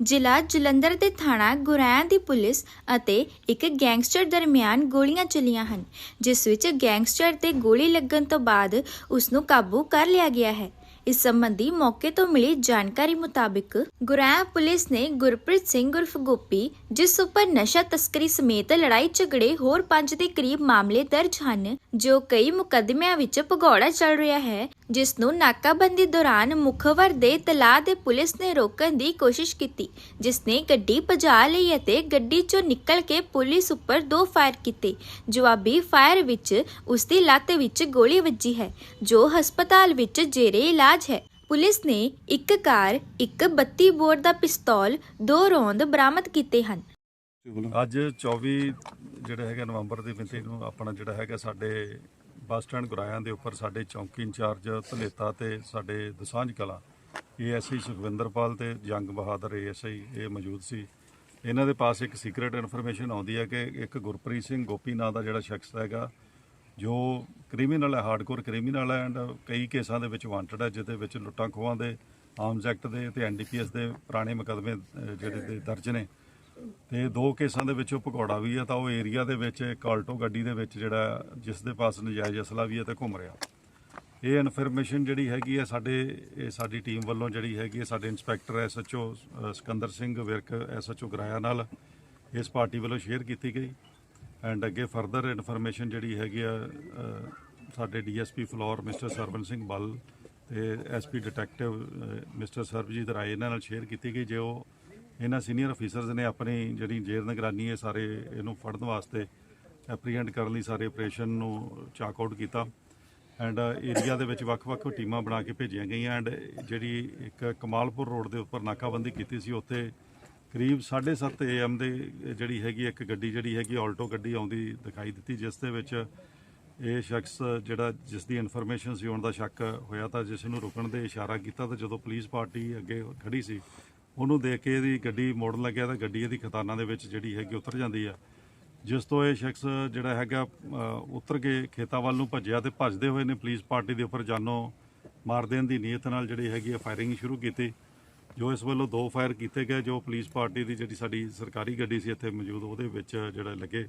ਜ਼ਿਲ੍ਹਾ ਜਲੰਧਰ ਦੇ ਥਾਣਾ ਗੁਰੈਆਂ ਦੀ ਪੁਲਿਸ ਅਤੇ ਇੱਕ ਗੈਂਗਸਟਰ ਦਰਮਿਆਨ ਗੋਲੀਆਂ ਚੱਲੀਆਂ ਹਨ, ਜਿਸ ਵਿੱਚ ਗੈਂਗਸਟਰ ਤੇ ਗੋਲੀ ਲੱਗਣ ਤੋਂ ਬਾਅਦ ਉਸ ਨੂੰ ਕਾਬੂ ਕਰ ਲਿਆ ਗਿਆ ਹੈ। ਇਸ ਸੰਬੰਧੀ ਮੌਕੇ ਤੋਂ ਮਿਲੀ ਜਾਣਕਾਰੀ ਮੁਤਾਬਿਕ ਗੁਰੈਆਂ ਪੁਲਿਸ ਨੇ ਗੁਰਪ੍ਰੀਤ ਸਿੰਘ ਉਰਫ ਗੋਪੀ, ਜਿਸ ਉੱਪਰ ਨਸ਼ਾ ਤਸਕਰੀ ਸਮੇਤ ਲੜਾਈ ਝਗੜੇ ਹੋਰ ਪੰਜ ਦੇ ਕਰੀਬ ਮਾਮਲੇ ਦਰਜ ਹਨ, ਜੋ ਕਈ ਮੁਕੱਦਮਿਆਂ ਵਿੱਚ ਭਗੌੜਾ ਚੱਲ ਰਿਹਾ ਹੈ, ਜਿਸ ਨੂੰ ਨਾਕਾਬੰਦੀ ਦੌਰਾਨ ਮੁਖਵਰ ਦੇ ਤਲਾਅ ਦੇ ਪੁਲਿਸ ਨੇ ਰੋਕਣ ਦੀ ਕੋਸ਼ਿਸ਼ ਕੀਤੀ, ਜਿਸ ਨੇ ਗੱਡੀ ਭਜਾ ਲਈ ਅਤੇ ਗੱਡੀ ਚੋਂ ਨਿਕਲ ਕੇ ਪੁਲਿਸ ਉੱਪਰ ਦੋ ਫਾਇਰ ਕੀਤੇ। ਜਵਾਬੀ ਫਾਇਰ ਵਿੱਚ ਉਸ ਦੀ ਲੱਤ ਵਿੱਚ ਗੋਲੀ ਵੱਜੀ ਹੈ, ਜੋ ਹਸਪਤਾਲ ਵਿੱਚ ਜੇਰੇ ਇਲਾਜ ਹੈ। ਪੁਲਿਸ ਨੇ ਇੱਕ ਕਾਰ, ਇੱਕ 32 ਬੋਰ ਦਾ ਪਿਸਤੌਲ, ਦੋ ਰੌਂਦ ਬਰਾਮਦ ਕੀਤੇ ਹਨ। ਅੱਜ 24 ਜਿਹੜਾ ਹੈਗਾ ਨਵੰਬਰ ਦੀ ਮਿਤੀ ਨੂੰ ਆਪਣਾ ਜਿਹੜਾ ਹੈਗਾ ਸਾਡੇ ਬੱਸ ਸਟੈਂਡ ਗੁਰਾਇਆਂ ਦੇ ਉੱਪਰ ਸਾਡੇ ਚੌਂਕੀ ਇੰਚਾਰਜ ਧਲੇਤਾ ਤੇ ਸਾਡੇ ਦਸਾਂਝ ਕਲਾ, ਏਐਸਆਈ ਸੁਖਵਿੰਦਰਪਾਲ ਤੇ ਜੰਗ ਬਹਾਦਰ ਏਐਸਆਈ ਇਹ ਮੌਜੂਦ ਸੀ। ਇਹਨਾਂ ਦੇ ਪਾਸ ਇੱਕ ਸੀਕ੍ਰੀਟ ਇਨਫੋਰਮੇਸ਼ਨ ਆਉਂਦੀ ਹੈ ਕਿ ਇੱਕ ਗੁਰਪ੍ਰੀਤ ਸਿੰਘ ਗੋਪੀ ਨਾਂ ਦਾ ਜਿਹੜਾ ਸ਼ਖਸ ਹੈਗਾ ਜੋ ਕ੍ਰਿਮੀਨਲ ਹੈ ਹਾਰਡਕੋਰ ਕ੍ਰਿਮੀਨਲ ਹੈ ਐਂਡ ਕਈ ਕੇਸਾਂ ਦੇ ਵਿੱਚ ਵਾਂਟਡ ਹੈ, ਜਿਹਦੇ ਵਿੱਚ ਲੁੱਟਾਂ ਖੋਹਾਂ ਦੇ ਆਰਮਸ ਐਕਟ ਦੇ ਤੇ ਐਨਡੀਪੀਐਸ ਦੇ ਪੁਰਾਣੇ ਮੁਕੱਦਮੇ ਜਿਹੜੇ ਦੇ ਦਰਜ ਨੇ। ਤੇ ਦੋ ਕੇਸਾਂ ਦੇ ਵਿੱਚ ਉਹ ਭਗੌੜਾ ਵੀ ਹੈ, ਤਾਂ ਉਹ ਏਰੀਆ ਦੇ ਵਿੱਚ, ਇੱਕ ਆਲਟੋ ਗੱਡੀ ਦੇ ਵਿੱਚ ਜਿਹੜਾ ਜਿਸ ਦੇ ਪਾਸ ਨਜਾਇਜ਼ ਅਸਲਾ ਵੀ ਹੈ ਤੇ ਘੁੰਮ ਰਿਹਾ। ਇਹ ਇਨਫੋਰਮੇਸ਼ਨ ਜਿਹੜੀ ਹੈਗੀ ਹੈ ਸਾਡੇ, ਇਹ ਸਾਡੀ ਟੀਮ ਵੱਲੋਂ ਜਿਹੜੀ ਹੈਗੀ ਹੈ, ਸਾਡੇ inspector SHO Sikandar Singh Virk SHO Goraya ਨਾਲ ਇਸ ਪਾਰਟੀ ਵੱਲੋਂ ਸ਼ੇਅਰ ਕੀਤੀ ਗਈ। ਐਂਡ ਅੱਗੇ ਫਰਦਰ ਇਨਫੋਰਮੇਸ਼ਨ ਜਿਹੜੀ ਹੈਗੀ ਆ ਅ, ਸਾਡੇ ਡੀਐਸਪੀ ਫਲੋਰ ਮਿਸਟਰ ਸਰਵਨ ਸਿੰਘ ਬੱਲ ਤੇ SP detective mister Sarabjit Rai ਇਹਨਾਂ ਨਾਲ ਸ਼ੇਅਰ ਕੀਤੀ ਗਈ ਜੋ ਇਹਨਾਂ ਸੀਨੀਅਰ ਅਫੀਸਰਸ ਨੇ ਆਪਣੀ ਜਿਹੜੀ ਜੇਰ ਨਿਗਰਾਨੀ ਹੈ ਸਾਰੇ ਇਹਨੂੰ ਫੜਨ ਵਾਸਤੇ ਐਪਰੀਹੈਂਡ ਕਰਨ ਲਈ ਸਾਰੇ ਆਪਰੇਸ਼ਨ ਨੂੰ ਚਾਕ ਆਊਟ ਕੀਤਾ। ਐਂਡ ਏਰੀਆ ਦੇ ਵਿੱਚ ਵੱਖ-ਵੱਖ ਟੀਮਾਂ ਬਣਾ ਕੇ ਭੇਜੀਆਂ ਗਈਆਂ। ਐਂਡ ਜਿਹੜੀ ਇੱਕ ਕਮਾਲਪੁਰ ਰੋਡ ਦੇ ਉੱਪਰ ਨਾਕਾਬੰਦੀ ਕੀਤੀ ਸੀ ਉੱਥੇ ਕਰੀਬ 7:30 ਏਐਮ ਦੇ ਜਿਹੜੀ ਹੈਗੀ ਇੱਕ ਗੱਡੀ ਜਿਹੜੀ ਹੈਗੀ, ਆਲਟੋ ਗੱਡੀ ਆਉਂਦੀ ਦਿਖਾਈ ਦਿੱਤੀ, ਜਿਸ ਦੇ ਵਿੱਚ ਇਹ ਸ਼ਖਸ ਜਿਹੜਾ ਜਿਸ ਦੀ ਇਨਫੋਰਮੇਸ਼ਨ ਸੀ ਹੋਣ ਦਾ ਸ਼ੱਕ ਹੋਇਆ ਤਾਂ ਜਿਸ ਨੂੰ ਰੁਕਣ ਦੇ ਇਸ਼ਾਰਾ ਕੀਤਾ ਤਾਂ ਜਦੋਂ ਪੁਲਿਸ ਪਾਰਟੀ ਅੱਗੇ ਖੜੀ ਸੀ, ਉਹਨੂੰ ਦੇਖ ਕੇ ਇਹਦੀ ਗੱਡੀ ਮੋੜਨ ਲੱਗਿਆ ਤਾਂ ਗੱਡੀ ਇਹਦੀ ਖਤਾਨਾਂ ਦੇ ਵਿੱਚ ਜਿਹੜੀ ਹੈਗੀ ਉਤਰ ਜਾਂਦੀ ਆ। ਜਿਸ ਤੋਂ ਇਹ ਸ਼ਖਸ ਜਿਹੜਾ ਹੈਗਾ ਉਤਰ ਕੇ ਖੇਤਾਂ ਵੱਲ ਨੂੰ ਭੱਜਿਆ ਤੇ ਭੱਜਦੇ ਹੋਏ ਨੇ ਪੁਲਿਸ ਪਾਰਟੀ ਦੇ ਉੱਪਰ ਜਾਨੋਂ ਮਾਰ ਦੇਣ ਦੀ ਨੀਅਤ ਨਾਲ ਜਿਹੜੀ ਹੈਗੀ ਆ ਫਾਇਰਿੰਗ ਸ਼ੁਰੂ ਕੀਤੀ। ਜੋ ਇਸ ਵੱਲੋਂ ਦੋ ਫਾਇਰ ਕੀਤੇ ਗਏ ਜੋ ਪੁਲਿਸ ਪਾਰਟੀ ਦੀ ਜਿਹੜੀ ਸਾਡੀ ਸਰਕਾਰੀ ਗੱਡੀ ਸੀ ਇੱਥੇ ਮੌਜੂਦ ਉਹਦੇ ਵਿੱਚ ਜਿਹੜਾ ਲੱਗੇ।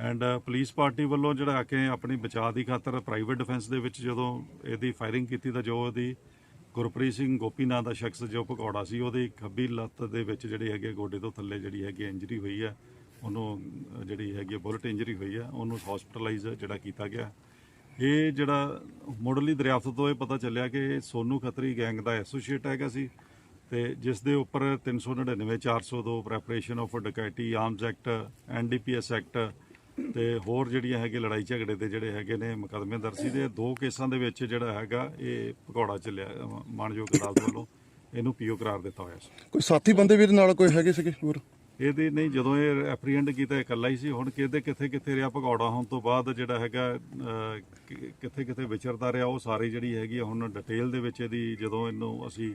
ਐਂਡ ਪੁਲਿਸ ਪਾਰਟੀ ਵੱਲੋਂ ਜਿਹੜਾ ਆ ਕੇ ਆਪਣੀ ਬਚਾਅ ਦੀ ਖਾਤਰ ਪ੍ਰਾਈਵੇਟ ਡਿਫੈਂਸ ਦੇ ਵਿੱਚ ਜਦੋਂ ਇਹਦੀ ਫਾਇਰਿੰਗ ਕੀਤੀ ਤਾਂ ਜੋ ਇਹਦੀ ਗੁਰਪ੍ਰੀਤ ਸਿੰਘ ਗੋਪੀ ਨਾਂ ਦਾ ਸ਼ਖਸ ਜੋ ਭਗੌੜਾ ਸੀ ਉਹਦੀ ਖੱਬੀ ਲੱਤ ਦੇ ਵਿੱਚ ਜਿਹੜੀ ਹੈਗੀ ਆ, ਗੋਡੇ ਤੋਂ ਥੱਲੇ ਜਿਹੜੀ ਹੈਗੀ ਇੰਜਰੀ ਹੋਈ ਹੈ ਉਹਨੂੰ ਜਿਹੜੀ ਹੈਗੀ ਬੁਲਟ ਇੰਜਰੀ ਹੋਈ ਹੈ ਉਹਨੂੰ ਹਸਪੀਟਲਾਈਜ਼ ਜਿਹੜਾ ਕੀਤਾ ਗਿਆ। ਇਹ ਜਿਹੜਾ ਮੁੱਢਲੀ ਦਰਿਆਫਤ ਤੋਂ ਇਹ ਪਤਾ ਚੱਲਿਆ ਕਿ ਇਹ ਸੋਨੂ ਖੱਤਰੀ ਗੈਂਗ ਦਾ ਐਸੋਸੀਏਟ ਹੈਗਾ ਸੀ। ਤੇ ਜਿਸ ਦੇ ਉੱਪਰ 399 402 preparation of dacoity arms act NDPS act ਤੇ ਹੋਰ ਜਿਹੜੀਆਂ ਹੈਗੇ ਲੜਾਈ ਝਗੜੇ ਦੇ ਜਿਹੜੇ ਹੈਗੇ ਨੇ ਮੁਕੱਦਮੇ ਦਰਜ ਸੀ ਦੇ ਦੋ ਕੇਸਾਂ ਦੇ ਵਿੱਚ ਜਿਹੜਾ ਹੈਗਾ ਇਹ ਭਗੌੜਾ ਚੱਲਿਆ ਅ, ਮਾਣਯੋਗ ਅਦਾਲਤ ਵੱਲੋਂ ਇਹਨੂੰ ਪੀਓ ਕਰਾਰ ਦਿੱਤਾ ਹੋਇਆ ਸੀ। ਕੋਈ ਸਾਥੀ ਬੰਦੇ ਵੀ ਇਹਦੇ ਨਾਲ ਕੋਈ ਹੈਗੇ ਸੀਗੇ ਹੋਰ? ਇਹਦੇ ਨਹੀਂ ਜਦੋਂ ਇਹ ਐਪਰੀਹੈਂਡ ਕੀਤਾ ਇਕੱਲਾ ਹੀ ਸੀ ਹੁਣ ਕਿਤੇ ਕਿੱਥੇ ਕਿੱਥੇ ਰਿਹਾ ਭਗੌੜਾ ਹੋਣ ਤੋਂ ਬਾਅਦ ਜਿਹੜਾ ਹੈਗਾ ਕਿੱਥੇ ਕਿੱਥੇ ਵਿਚਰਦਾ ਰਿਹਾ ਉਹ ਸਾਰੀ ਜਿਹੜੀ ਹੈਗੀ ਹੁਣ ਡਿਟੇਲ ਦੇ ਵਿੱਚ ਇਹਦੀ ਜਦੋਂ ਇਹਨੂੰ ਅਸੀਂ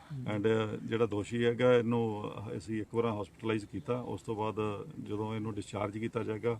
ਐਂਡ uh, ਜਿਹੜਾ ਦੋਸ਼ੀ ਹੈਗਾ, ਇਹਨੂੰ ਅਸੀਂ ਇੱਕ ਵਾਰ ਹਸਪੀਟਲਾਈਜ਼ ਕੀਤਾ। ਉਸ ਤੋਂ ਬਾਅਦ ਜਦੋਂ ਇਹਨੂੰ ਡਿਸਚਾਰਜ ਕੀਤਾ ਜਾਏਗਾ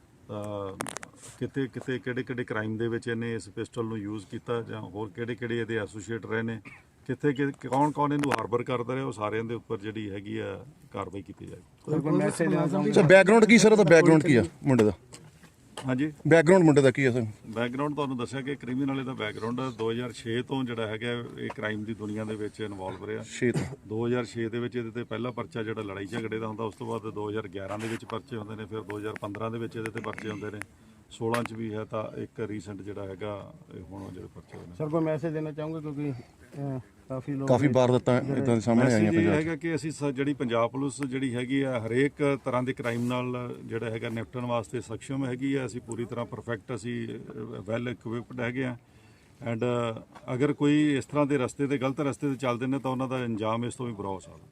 ਕਿਤੇ ਕਿਤੇ ਕਿਹੜੇ ਕਿਹੜੇ ਕ੍ਰਾਈਮ ਦੇ ਵਿੱਚ ਇਹਨੇ ਇਸ ਪਿਸਟਲ ਨੂੰ ਯੂਜ਼ ਕੀਤਾ ਜਾਂ ਹੋਰ ਕਿਹੜੇ ਕਿਹੜੇ ਇਹਦੇ ਐਸੋਸੀਏਟ ਰਹੇ ਨੇ? ਕਿੱਥੇ ਕਿ ਕੌਣ ਕੌਣ ਇਹਨੂੰ ਹਾਰਬਰ ਕਰਦਾ ਰਿਹਾ? ਉਹ ਸਾਰਿਆਂ ਦੇ ਉੱਪਰ ਜਿਹੜੀ ਹੈਗੀ ਆ ਕਾਰਵਾਈ ਕੀਤੀ ਜਾਏਗੀ। ਸਰ ਬੈਕਗ੍ਰਾਉਂਡ ਕੀ ਸਰ ਉਹਦਾ ਬੈਕਗ੍ਰਾਉਂਡ ਕੀ ਆ ਮੁੰਡੇ ਦਾ? ਹਾਂਜੀ। ਬੈਕਗ੍ਰਾਉਂਡ ਮੁੰਡੇ ਦਾ ਕੀ ਆ ਸਰ? ਬੈਕਗ੍ਰਾਉਂਡ ਤੁਹਾਨੂੰ ਦੱਸਿਆ ਕਿ ਕ੍ਰਿਮੀਨਲ ਇਹਦਾ ਬੈਕਗ੍ਰਾਉਂਡ 2006 ਤੋਂ ਜਿਹੜਾ ਹੈਗਾ ਇਹ ਕ੍ਰਾਈਮ ਦੀ ਦੁਨੀਆ ਦੇ ਵਿੱਚ ਇਨਵੋਲਵ ਰਿਹਾ। ਸ਼ੇਤ 2006 ਦੇ ਵਿੱਚ ਇਹਦੇ ਤੇ ਪਹਿਲਾ ਪਰਚਾ ਜਿਹੜਾ ਲੜਾਈ ਝਗੜੇ ਦਾ ਹੁੰਦਾ ਉਸ ਤੋਂ ਬਾਅਦ 2011 ਦੇ ਵਿੱਚ ਪਰਚੇ ਹੁੰਦੇ ਨੇ ਫਿਰ 2015 ਦੇ ਵਿੱਚ ਇਹਦੇ ਤੇ ਪਰਚੇ ਹੁੰਦੇ ਨੇ। 16 ਚ ਵੀ ਹੈ ਤਾਂ ਇੱਕ ਰੀਸੈਂਟ ਜਿਹੜਾ ਹੈਗਾ ਇਹ ਹੁਣ ਜਿਹੜੇ ਪਰਚੇ ਹੋਏ ਨੇ। ਸਰ ਕੋਈ ਮੈਸੇਜ ਦੇਣਾ ਚਾਹੋਗੇ? ਕਿਉਂਕਿ ਅਹ, ਕਾਫੀ ਲੋਕ ਕਾਫੀ ਵਾਰਦਾਤਾਂ ਇਦਾਂ ਦੇ ਸਾਹਮਣੇ ਆਈਆਂ ਮੈਸੇਜ ਇਹ ਪੰਜਾਬ ਹੈਗਾ ਕਿ ਅਸੀਂ ਸ- ਜਿਹੜੀ ਪੰਜਾਬ ਪੁਲਿਸ ਜਿਹੜੀ ਹੈਗੀ ਆ ਹਰੇਕ ਤਰ੍ਹਾਂ ਦੇ ਕ੍ਰਾਈਮ ਨਾਲ ਜਿਹੜਾ ਹੈਗਾ ਨਿਪਟਣ ਵਾਸਤੇ ਸક્ષਮ ਹੈਗੀ ਆ। ਅਸੀਂ ਪੂਰੀ ਤਰ੍ਹਾਂ ਪਰਫੈਕਟ ਅਸੀਂ ਵੈਲ ਇਕਵਿਪਡ ਹੈਗੇ ਆ। ਐਂਡ ਅਗਰ ਕੋਈ ਇਸ ਤਰ੍ਹਾਂ ਦੇ ਰਸਤੇ ਤੇ ਗਲਤ ਰਸਤੇ ਤੇ ਚੱਲਦੇ ਨੇ ਤਾਂ ਉਹਨਾਂ ਦਾ ਅੰਜਾਮ ਇਸ ਤੋਂ ਵੀ ਬੁਰਾ ਹੋ ਸਕਦਾ।